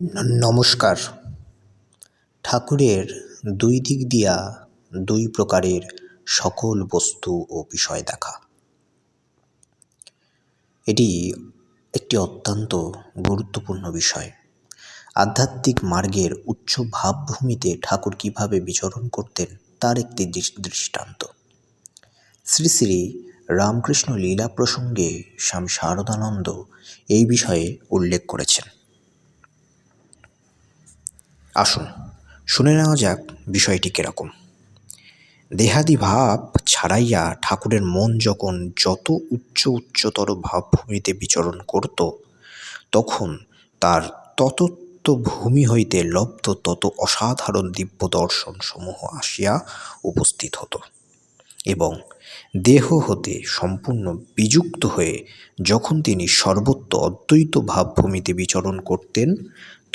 নমস্কার। ঠাকুরের দুই দিক দিয়া দুই প্রকারের সকল বস্তু ও বিষয় দেখা। এটি একটি অত্যন্ত গুরুত্বপূর্ণ বিষয়। আধ্যাত্মিক মার্গের উচ্চ ভাবভূমিতে ঠাকুর কীভাবে বিচরণ করতেন তার একটি দৃষ্টান্ত। শ্রী শ্রী রামকৃষ্ণ লীলা প্রসঙ্গে স্বামী শারদানন্দ এই বিষয়ে উল্লেখ করেছেন। আসুন, শুনে নেওয়া যাক বিষয়টি কীরকম। দেহাদি ভাব ছাড়াইয়া ঠাকুরের মন যখন যত উচ্চ উচ্চতর ভাবভূমিতে বিচরণ করত, তখন তার ততত্ব ভূমি হইতে লব্ধ তত অসাধারণ দিব্য দর্শন সমূহ আসিয়া উপস্থিত হতো এবং দেহ হতে সম্পূর্ণ বিযুক্ত হয়ে যখন তিনি সর্বত্র অদ্বৈত ভাবভূমিতে বিচরণ করতেন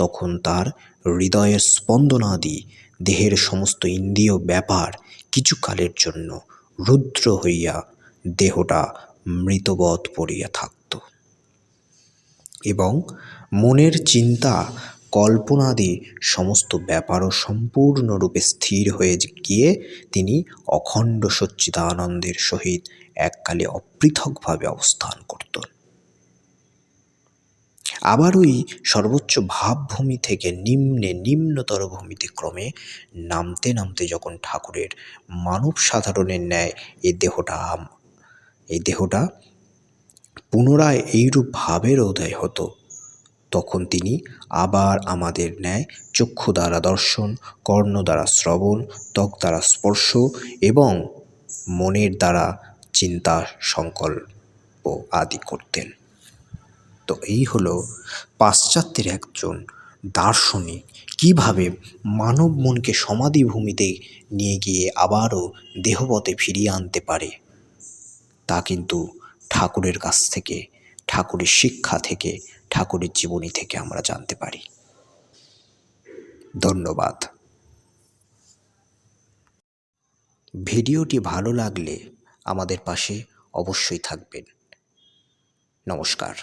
তখন তার হৃদয়ের স্পন্দনাদি দেহের সমস্ত ইন্দ্রিয় ব্যাপার কিছুকালের জন্য রুদ্র হইয়া দেহটা মৃতবৎ পড়িয়া থাকত। এবং মনের চিন্তা, কল্পনাদি সমস্ত ব্যাপারও সম্পূর্ণরূপে স্থির হয়ে গিয়ে তিনি অখণ্ড সচ্চিদানন্দের সহিত এককালে অপৃথকভাবে অবস্থান করতেন। আবার ওই সর্বোচ্চ ভাবভূমি থেকে নিম্নে, নিম্নতর ভূমিতে ক্রমে নামতে নামতে যখন ঠাকুরের মানব সাধারণের ন্যায় এই দেহটা এই দেহটা পুনরায় এইরূপ ভাবের উদয় হতো, তখন তিনি আবার আমাদের ন্যায় চক্ষু দ্বারা দর্শন, কর্ণ দ্বারা শ্রবণ, ত্বক দ্বারা স্পর্শ এবং মনের দ্বারা চিন্তা, সংকল্প আদি করতেন। তো এই হলো পাশ্চাত্যের একজন দার্শনিক কীভাবে মানব মনকে সমাধি ভূমিতে নিয়ে গিয়ে আবারও দেহপথে ফিরিয়ে আনতে পারে? তা কিন্তু ঠাকুরের কাছ থেকে, ঠাকুরের শিক্ষা থেকে, ঠাকুরের জীবনী থেকে আমরা জানতে পারি। ধন্যবাদ। ভিডিওটি ভালো লাগলে আমাদের পাশে অবশ্যই থাকবেন। নমস্কার।